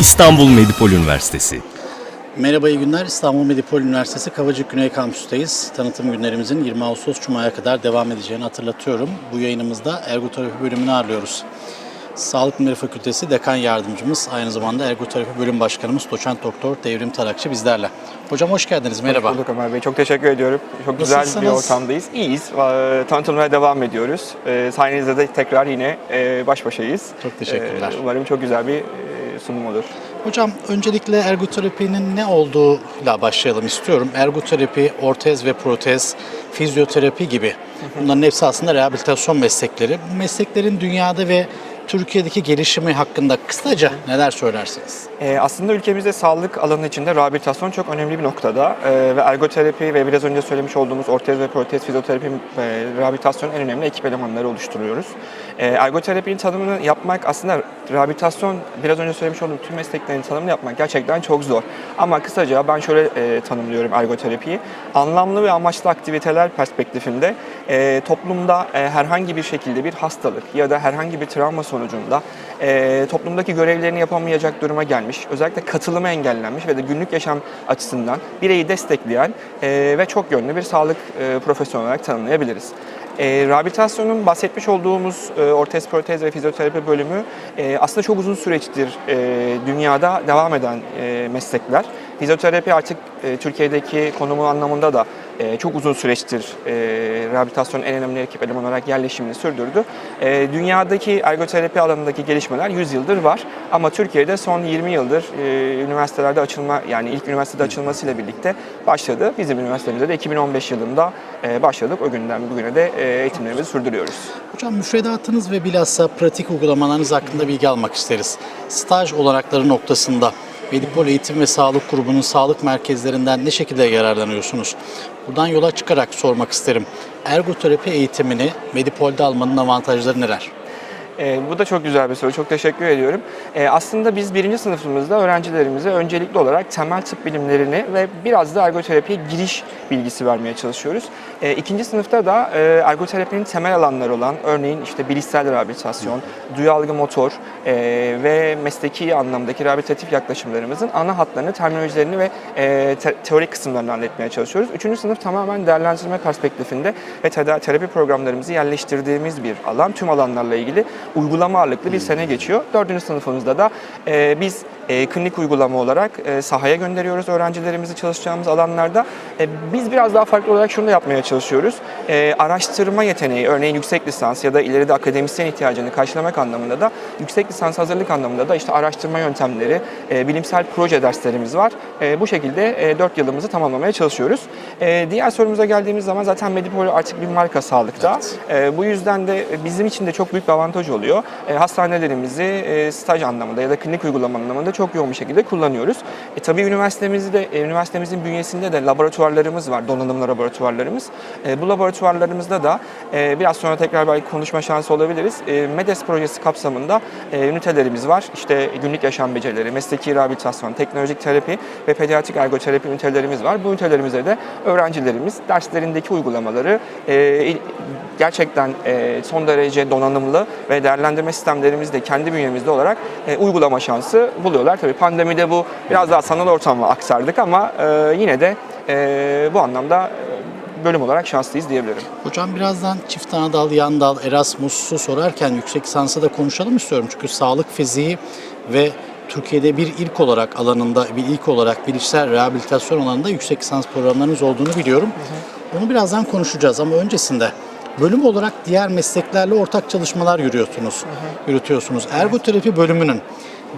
İstanbul Medipol Üniversitesi. Merhaba iyi günler. İstanbul Medipol Üniversitesi Kavacık Güney Kampüs'teyiz. Tanıtım günlerimizin 20 Ağustos Cuma'ya kadar devam edeceğini hatırlatıyorum. Bu yayınımızda ergoterapi bölümünü ağırlıyoruz. Sağlık Bilimleri Fakültesi Dekan Yardımcımız, aynı zamanda ergoterapi bölüm başkanımız Doçent Doktor Devrim Tarakçı bizlerle. Hocam hoş geldiniz, merhaba. Hoş bulduk Ömer Bey. Çok teşekkür ediyorum. Çok güzel bir ortamdayız. İyiyiz. Ee, Tanıtımlara devam ediyoruz. Ee, Sayenizde de tekrar yine e, baş başayız. Çok teşekkürler. Ee, Umarım çok güzel bir sunum olur. Hocam öncelikle ergoterapinin ne olduğuyla başlayalım istiyorum. Ergoterapi, ortez ve protez, fizyoterapi gibi bunların hepsi aslında rehabilitasyon meslekleri. Bu mesleklerin dünyada ve Türkiye'deki gelişimi hakkında kısaca neler söylersiniz? Ee, aslında ülkemizde sağlık alanı içinde rehabilitasyon çok önemli bir noktada Ee, ve ergoterapi ve biraz önce söylemiş olduğumuz ortez ve protez fizyoterapi ve rehabilitasyonun en önemli ekip elemanları oluşturuyoruz. Ee, ergoterapinin tanımını yapmak aslında rehabilitasyon biraz önce söylemiş olduğum tüm mesleklerin tanımını yapmak gerçekten çok zor. Ama kısaca ben şöyle e, tanımlıyorum ergoterapiyi. Anlamlı ve amaçlı aktiviteler perspektifinde e, toplumda e, herhangi bir şekilde bir hastalık ya da herhangi bir travma sonucunda e, toplumdaki görevlerini yapamayacak duruma gelmiş, özellikle katılımı engellenmiş ve de günlük yaşam açısından bireyi destekleyen e, ve çok yönlü bir sağlık e, profesyoneli olarak tanımlayabiliriz. E, rehabilitasyonun bahsetmiş olduğumuz e, ortez, protez ve fizyoterapi bölümü e, aslında çok uzun süreçtir e, dünyada devam eden e, meslekler. Fizyoterapi artık e, Türkiye'deki konumu anlamında da e, çok uzun süreçtir e, rehabilitasyonun en önemli ekip elemanı olarak yerleşimini sürdürdü. E, dünyadaki ergoterapi alanındaki gelişmeler 100 yıldır var ama Türkiye'de son 20 yıldır e, üniversitelerde açılma yani ilk üniversitede açılmasıyla birlikte başladı. Bizim üniversitemizde de 2015 yılında e, başladık. O günden bugüne de e, eğitimlerimizi sürdürüyoruz. Hocam müfredatınız ve bilhassa pratik uygulamalarınız hakkında bilgi almak isteriz. Staj olanakları noktasında Medipol Eğitim ve Sağlık Grubu'nun sağlık merkezlerinden ne şekilde yararlanıyorsunuz? Buradan yola çıkarak sormak isterim. Ergoterapi eğitimini Medipol'de almanın avantajları neler? Ee, bu da çok güzel bir soru. Çok teşekkür ediyorum. Ee, aslında biz birinci sınıfımızda öğrencilerimize öncelikli olarak temel tıp bilimlerini ve biraz da ergoterapiye giriş bilgisi vermeye çalışıyoruz. Ee, ikinci sınıfta da e, ergoterapinin temel alanları olan örneğin işte bilişsel rehabilitasyon, duyalgı motor e, ve mesleki anlamdaki rehabilitatif yaklaşımlarımızın ana hatlarını, terminolojilerini ve e, te- teorik kısımlarını anlatmaya çalışıyoruz. Üçüncü sınıf tamamen değerlendirme perspektifinde ve teda- terapi programlarımızı yerleştirdiğimiz bir alan. Tüm alanlarla ilgili uygulama ağırlıklı bir sene geçiyor. Dördüncü sınıfımızda da e, biz e, klinik uygulama olarak e, sahaya gönderiyoruz öğrencilerimizi çalışacağımız alanlarda. E, biz biraz daha farklı olarak şunu da yapmaya çalışıyoruz. E, araştırma yeteneği, örneğin yüksek lisans ya da ileride akademisyen ihtiyacını karşılamak anlamında da yüksek lisans hazırlık anlamında da işte araştırma yöntemleri, e, bilimsel proje derslerimiz var. E, bu şekilde e, 4 yılımızı tamamlamaya çalışıyoruz. E, diğer sorumuza geldiğimiz zaman zaten Medipol artık bir marka sağlıkta. E, bu yüzden de bizim için de çok büyük bir avantaj oluyor. E, hastanelerimizi e, staj anlamında ya da klinik uygulama anlamında çok yoğun bir şekilde kullanıyoruz. E, tabii üniversitemizde de, e, üniversitemizin bünyesinde de laboratuvarlarımız var, donanım laboratuvarlarımız. E, bu laboratuvarlarımızda da e, biraz sonra tekrar belki konuşma şansı olabiliriz. E, MEDES projesi kapsamında e, ünitelerimiz var. İşte günlük yaşam becerileri, mesleki rehabilitasyon, teknolojik terapi ve pediatrik ergoterapi ünitelerimiz var. Bu ünitelerimize de öğrencilerimiz derslerindeki uygulamaları e, gerçekten e, son derece donanımlı ve değerlendirme sistemlerimizi de kendi bünyemizde olarak e, uygulama şansı buluyorlar. Tabii pandemide bu biraz daha sanal ortama aktardık ama e, yine de e, bu anlamda bölüm olarak şanslıyız diyebilirim. Hocam birazdan çift anadal, yan dal, Erasmus'u sorarken yüksek lisansı da konuşalım istiyorum. Çünkü sağlık fiziği ve Türkiye'de bir ilk olarak alanında, bir ilk olarak bilişsel rehabilitasyon alanında yüksek lisans programlarınız olduğunu biliyorum. Onu birazdan konuşacağız ama öncesinde bölüm olarak diğer mesleklerle ortak çalışmalar yürüyorsunuz, yürütüyorsunuz. Ergoterapi bölümünün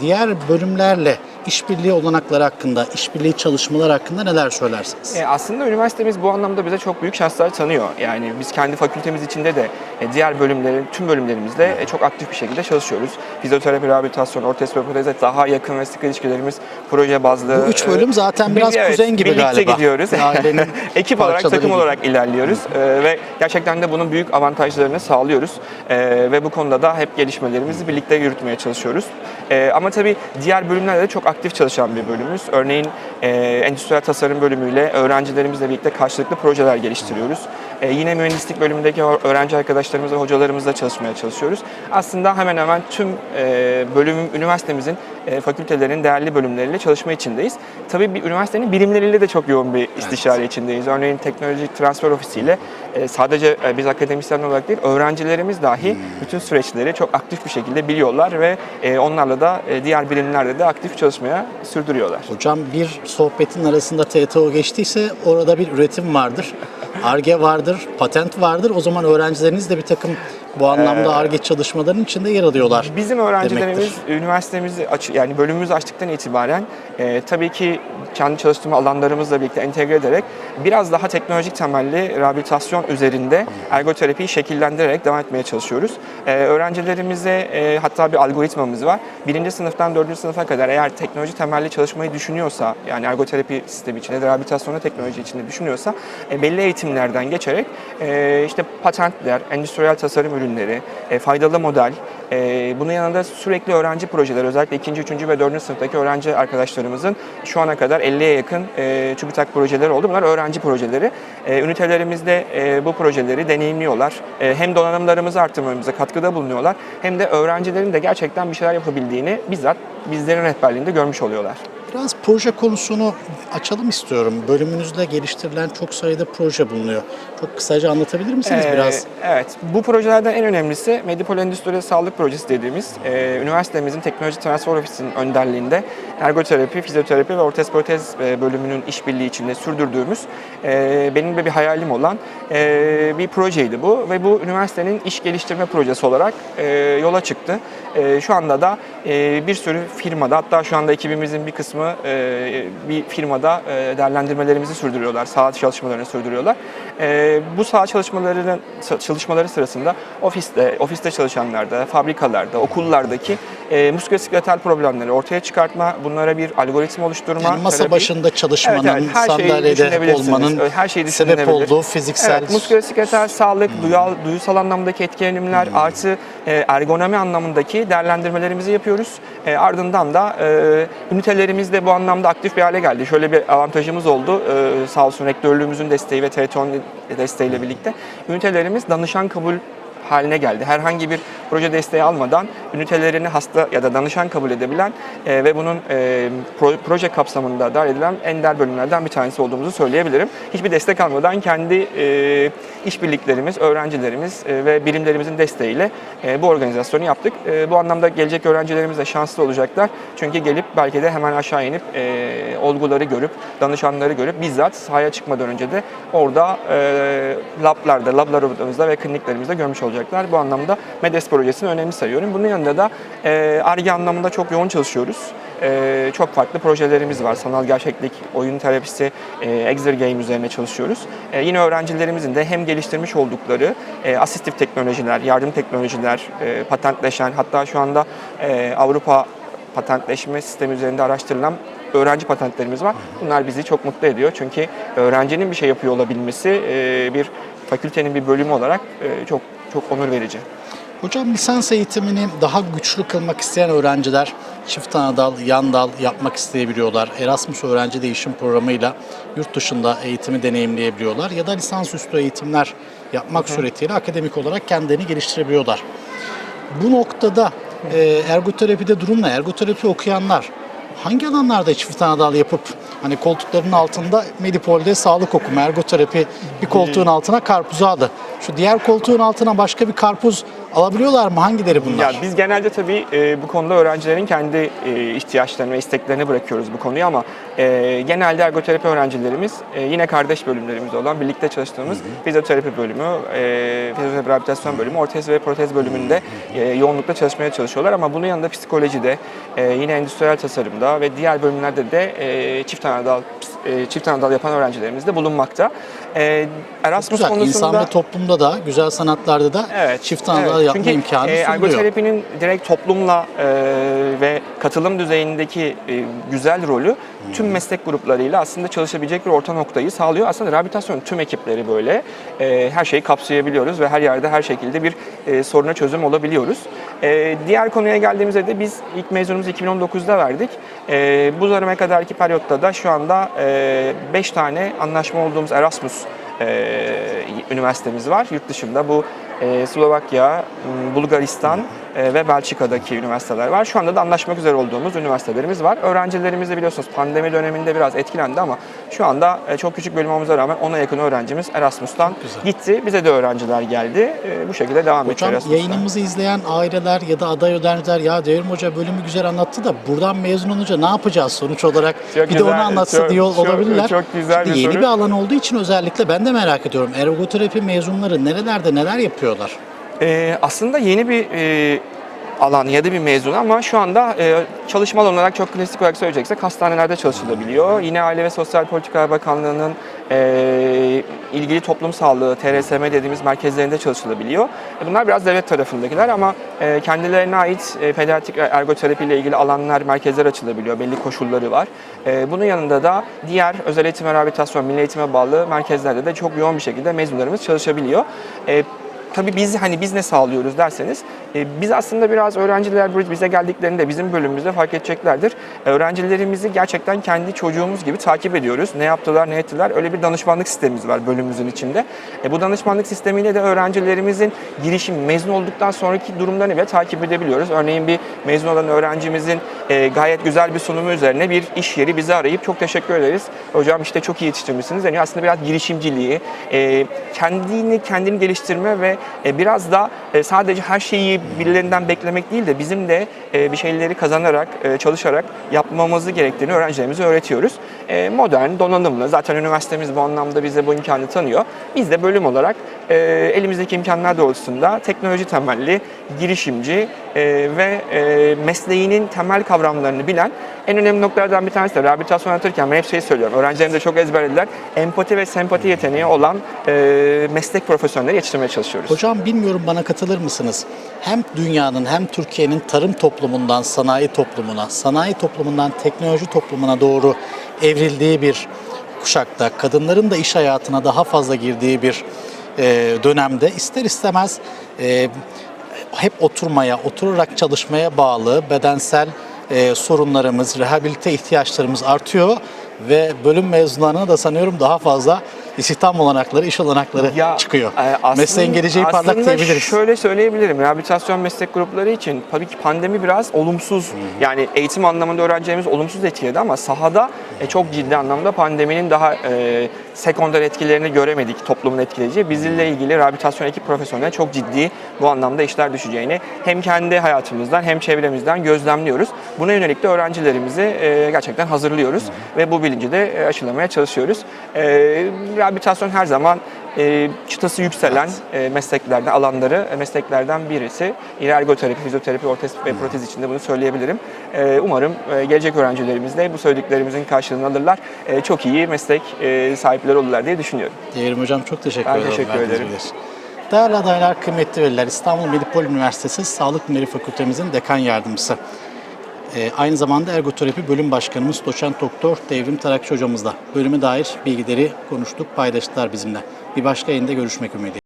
diğer bölümlerle işbirliği olanakları hakkında, işbirliği çalışmalar hakkında neler söylersiniz? E, aslında üniversitemiz bu anlamda bize çok büyük şanslar tanıyor. Yani biz kendi fakültemiz içinde de e, diğer bölümlerin, tüm bölümlerimizde e, çok aktif bir şekilde çalışıyoruz. Fizyoterapi, rehabilitasyon, ortez ve proteze daha yakın ve sıkı ilişkilerimiz proje bazlı. Bu üç bölüm zaten biraz evet, kuzen gibi birlikte galiba. gidiyoruz. Ailenin Ekip olarak, takım gibi. olarak ilerliyoruz E, ve gerçekten de bunun büyük avantajlarını sağlıyoruz. E, ve bu konuda da hep gelişmelerimizi birlikte yürütmeye çalışıyoruz. E, ama tabii diğer bölümlerde de çok aktif çalışan bir bölümümüz. Örneğin e, endüstriyel tasarım bölümüyle öğrencilerimizle birlikte karşılıklı projeler geliştiriyoruz. E, yine mühendislik bölümündeki öğrenci arkadaşlarımızla, hocalarımızla çalışmaya çalışıyoruz. Aslında hemen hemen tüm e, bölüm, üniversitemizin e, fakültelerin değerli bölümleriyle çalışma içindeyiz. Tabii bir üniversitenin birimleriyle de çok yoğun bir istişare içindeyiz. Örneğin teknoloji transfer ofisiyle e, sadece e, biz akademisyenler olarak değil, öğrencilerimiz dahi bütün süreçleri çok aktif bir şekilde biliyorlar ve e, onlarla da e, diğer birimlerde de aktif çalışmaya sürdürüyorlar. Hocam bir sohbetin arasında TTO geçtiyse orada bir üretim vardır. ARGE vardır, patent vardır. O zaman öğrencileriniz de bir takım bu anlamda ARGE çalışmalarının içinde yer alıyorlar. Bizim öğrencilerimiz demektir. üniversitemizi aç, yani bölümümüzü açtıktan itibaren e, tabii ki kendi çalıştığım alanlarımızla birlikte entegre ederek biraz daha teknolojik temelli rehabilitasyon üzerinde ergoterapiyi şekillendirerek devam etmeye çalışıyoruz. E, öğrencilerimize e, hatta bir algoritmamız var. Birinci sınıftan dördüncü sınıfa kadar eğer teknoloji temelli çalışmayı düşünüyorsa yani ergoterapi sistemi içinde, rehabilitasyonda teknoloji içinde düşünüyorsa e, belli eğitimlerden geçerek e, işte patentler, endüstriyel tasarım ürünleri, e, faydalı model, e, bunun yanında sürekli öğrenci projeleri, özellikle ikinci, üçüncü ve dördüncü sınıftaki öğrenci arkadaşlarımızın şu ana kadar 50'ye yakın e, TÜBİTAK projeleri oldu. Bunlar öğrenci projeleri. E, ünitelerimizde e, bu projeleri deneyimliyorlar. E, hem donanımlarımızı arttırmamıza katkıda bulunuyorlar hem de öğrencilerin de gerçekten bir şeyler yapabildiğini bizzat bizlerin rehberliğinde görmüş oluyorlar. Biraz proje konusunu açalım istiyorum. Bölümünüzde geliştirilen çok sayıda proje bulunuyor. Çok kısaca anlatabilir misiniz Ee, biraz? Evet. Bu projelerden en önemlisi Medipol Endüstri Sağlık Projesi dediğimiz e, üniversitemizin Teknoloji Transfer Ofisi'nin önderliğinde ergoterapi, fizyoterapi ve ortez protez bölümünün işbirliği içinde sürdürdüğümüz e, benim de bir hayalim olan e, bir projeydi bu ve bu üniversitenin iş geliştirme projesi olarak e, yola çıktı. E, şu anda da e, bir sürü firmada hatta şu anda ekibimizin bir kısmı e, bir firmada e, değerlendirmelerimizi sürdürüyorlar, saha çalışmalarını sürdürüyorlar. E, bu saha çalışmalarının çalışmaları sırasında ofiste, ofiste çalışanlarda, fabrikalarda, okullardaki e, muskuloskeletal problemleri ortaya çıkartma, bunlara bir algoritma oluşturma, Yani masa terapi- başında çalışmanın, Evet, evet, her sandalyede olmanın Her şeyi sebep olduğu fiziksel Evet, musküloskeletal sağlık, duyal, duyusal anlamdaki etkilenimler artı e, ergonomi anlamındaki değerlendirmelerimizi yapıyoruz. E, ardından da e, ünitelerimiz de bu anlamda aktif bir hale geldi. Şöyle bir avantajımız oldu. E, sağ olsun rektörlüğümüzün desteği ve TETO'nun desteğiyle birlikte. Ünitelerimiz danışan kabul haline geldi. Herhangi bir proje desteği almadan ünitelerini hasta ya da danışan kabul edebilen e, ve bunun e, pro- proje kapsamında dahil edilen ender bölümlerden bir tanesi olduğumuzu söyleyebilirim. Hiçbir destek almadan kendi e, işbirliklerimiz, öğrencilerimiz e, ve birimlerimizin desteğiyle e, bu organizasyonu yaptık. E, bu anlamda gelecek öğrencilerimiz de şanslı olacaklar. Çünkü gelip belki de hemen aşağı inip e, olguları görüp, danışanları görüp bizzat sahaya çıkmadan önce de orada e, lablarda, lablarımızda ve kliniklerimizde görmüş olacaklar. Bu anlamda MEDES projesini önemli sayıyorum. Bunun yanında da ARGE anlamında çok yoğun çalışıyoruz. E, çok farklı projelerimiz var. Sanal gerçeklik, oyun terapisi, e, Exer Game üzerine çalışıyoruz. E, yine öğrencilerimizin de hem geliştirmiş oldukları e, asistif teknolojiler, yardım teknolojiler, e, patentleşen hatta şu anda e, Avrupa patentleşme sistemi üzerinde araştırılan öğrenci patentlerimiz var. Bunlar bizi çok mutlu ediyor. Çünkü öğrencinin bir şey yapıyor olabilmesi e, bir fakültenin bir bölümü olarak e, çok çok onur verici. Hocam lisans eğitimini daha güçlü kılmak isteyen öğrenciler çift ana dal, yan dal yapmak isteyebiliyorlar. Erasmus öğrenci değişim programıyla yurt dışında eğitimi deneyimleyebiliyorlar ya da lisansüstü eğitimler yapmak suretiyle akademik olarak kendilerini geliştirebiliyorlar. Bu noktada e, ergoterapide durum ne? Ergoterapi okuyanlar hangi alanlarda çift ana dal yapıp hani koltukların altında Medipol'de sağlık okuma, ergoterapi bir koltuğun altına karpuzu aldı. Şu diğer koltuğun altına başka bir karpuz alabiliyorlar mı? Hangileri bunlar? Ya biz genelde tabii e, bu konuda öğrencilerin kendi e, ihtiyaçlarını ve isteklerini bırakıyoruz bu konuyu ama e, genelde ergoterapi öğrencilerimiz e, yine kardeş bölümlerimiz olan birlikte çalıştığımız fizyoterapi bölümü, e, fizyoterapi rehabilitasyon bölümü, ortez ve protez bölümünde e, yoğunlukla çalışmaya çalışıyorlar ama bunun yanında psikolojide, e, yine endüstriyel tasarımda ve diğer bölümlerde de e, çift anadal e, çift anadal yapan öğrencilerimiz de bulunmakta. E, Erasmus Güzel. konusunda İnsan ve toplumda da, güzel sanatlarda da Evet. çift ana dal evet. Yapma Çünkü, imkanı e, sunuluyor. ergoterapinin direkt toplumla e, ve katılım düzeyindeki e, güzel rolü tüm meslek gruplarıyla aslında çalışabilecek bir orta noktayı sağlıyor. Aslında rehabilitasyon tüm ekipleri böyle e, her şeyi kapsayabiliyoruz ve her yerde her şekilde bir e, soruna çözüm olabiliyoruz. E, diğer konuya geldiğimizde de biz ilk mezunumuzu 2019'da verdik. E, bu döneme kadarki periyotta da şu anda 5 tane anlaşma olduğumuz Erasmus e, üniversitemiz var. Yurt dışında bu e, Slovakya, m, Bulgaristan e, ve Belçika'daki üniversiteler var. Şu anda da anlaşmak üzere olduğumuz üniversitelerimiz var. Öğrencilerimiz de biliyorsunuz pandemi döneminde biraz etkilendi ama şu anda e, çok küçük bölüm olmamıza rağmen ona yakın öğrencimiz Erasmus'tan Güzel. gitti. Bize de öğrenciler geldi. E, bu şekilde devam ediyor Hocam Erasmus'tan. yayınımızı izleyen aileler ya da aday öğrenciler ya Devrim Hoca bölümü güzel anlattı da buradan mezun olunca ne yapacağız sonuç olarak Çok bir de güzel, onu anlatsa çok- diyor çok- olabilirler. çok güzel Şimdi bir yeni soru. bir alan olduğu için özellikle ben de merak ediyorum. Ergoterapi mezunları nerelerde neler yapıyorlar? Ee, aslında yeni bir e, alan ya da bir mezun ama şu anda e, çalışma olarak çok klasik olarak söyleyeceksek hastanelerde çalışılabiliyor. Yine Aile ve Sosyal Politikalar Bakanlığı'nın e, ilgili toplum sağlığı, TRSM dediğimiz merkezlerinde çalışılabiliyor. E, Bunlar biraz devlet tarafındakiler ama e, kendilerine ait e, pediatrik ergoterapi ile ilgili alanlar, merkezler açılabiliyor. Belli koşulları var. E, bunun yanında da diğer özel eğitim ve rehabilitasyon, milli eğitime bağlı merkezlerde de çok yoğun bir şekilde mezunlarımız çalışabiliyor. E, Tabii biz hani biz ne sağlıyoruz derseniz e, biz aslında biraz öğrenciler bize geldiklerinde bizim bölümümüzde fark edeceklerdir. Öğrencilerimizi gerçekten kendi çocuğumuz gibi takip ediyoruz. Ne yaptılar, ne ettiler. Öyle bir danışmanlık sistemimiz var bölümümüzün içinde. E, bu danışmanlık sistemiyle de öğrencilerimizin girişim, mezun olduktan sonraki durumlarını bile takip edebiliyoruz. Örneğin bir mezun olan öğrencimizin e, gayet güzel bir sunumu üzerine bir iş yeri bizi arayıp çok teşekkür ederiz. Hocam işte çok iyi yetiştirmişsiniz. Yani aslında biraz girişimciliği, e, kendini kendini geliştirme ve e, biraz da e, sadece her şeyi birilerinden beklemek değil de bizim de e, bir şeyleri kazanarak, e, çalışarak yapmamızı gerektiğini öğrencilerimize öğretiyoruz. E, modern, donanımlı. Zaten üniversitemiz bu anlamda bize bu imkanı tanıyor. Biz de bölüm olarak e, elimizdeki imkanlar doğrultusunda teknoloji temelli, girişimci e, ve e, mesleğinin temel kavramlarını bilen en önemli noktalardan bir tanesi de rehabilitasyon anlatırken ben hep şeyi söylüyorum. Öğrencilerim de çok ezberlediler. Empati ve sempati yeteneği olan e, meslek profesyonelleri yetiştirmeye çalışıyoruz. Hocam bilmiyorum bana katılır mısınız? Hem dünyanın hem Türkiye'nin tarım toplumundan sanayi toplumuna, sanayi toplumundan teknoloji toplumuna doğru evrildiği bir kuşakta, kadınların da iş hayatına daha fazla girdiği bir e, dönemde ister istemez e, hep oturmaya, oturarak çalışmaya bağlı bedensel e, sorunlarımız, rehabilite ihtiyaçlarımız artıyor ve bölüm mezunlarına da sanıyorum daha fazla istihdam olanakları, iş olanakları çıkıyor. e, aslında- Mesleğin geleceği parlak diyebiliriz. şöyle söyleyebilirim. Rehabilitasyon meslek grupları için tabii ki pandemi biraz olumsuz yani eğitim anlamında öğrencilerimiz olumsuz etkiledi ama sahada e, çok ciddi anlamda pandeminin daha e, sekonder etkilerini göremedik toplumun etkileyeceği. Bizimle ilgili rehabilitasyon ekip profesyonel çok ciddi bu anlamda işler düşeceğini hem kendi hayatımızdan hem çevremizden gözlemliyoruz. Buna yönelik de öğrencilerimizi e, gerçekten hazırlıyoruz ve bu bilinci de e, aşılamaya çalışıyoruz. E, rehabilitasyon her zaman e, çıtası yükselen e, mesleklerden, alanları, e, mesleklerden birisi. Yine ergoterapi, fizyoterapi, ortez ve protez için de bunu söyleyebilirim. E, umarım e, gelecek öğrencilerimiz de bu söylediklerimizin karşılığını alırlar. E, çok iyi meslek e, sahipleri olurlar diye düşünüyorum. Değerim hocam çok teşekkür Ben ederim. teşekkür verdiğiniz ederim. Değerli adaylar, kıymetli veliler, İstanbul Medipol Üniversitesi Sağlık Bilimleri Fakültemizin dekan yardımcısı. Ee, aynı zamanda ergoterapi bölüm başkanımız doçent doktor Devrim Tarakçı hocamızla bölüme dair bilgileri konuştuk, paylaştılar bizimle. Bir başka yayında görüşmek ümidiyle.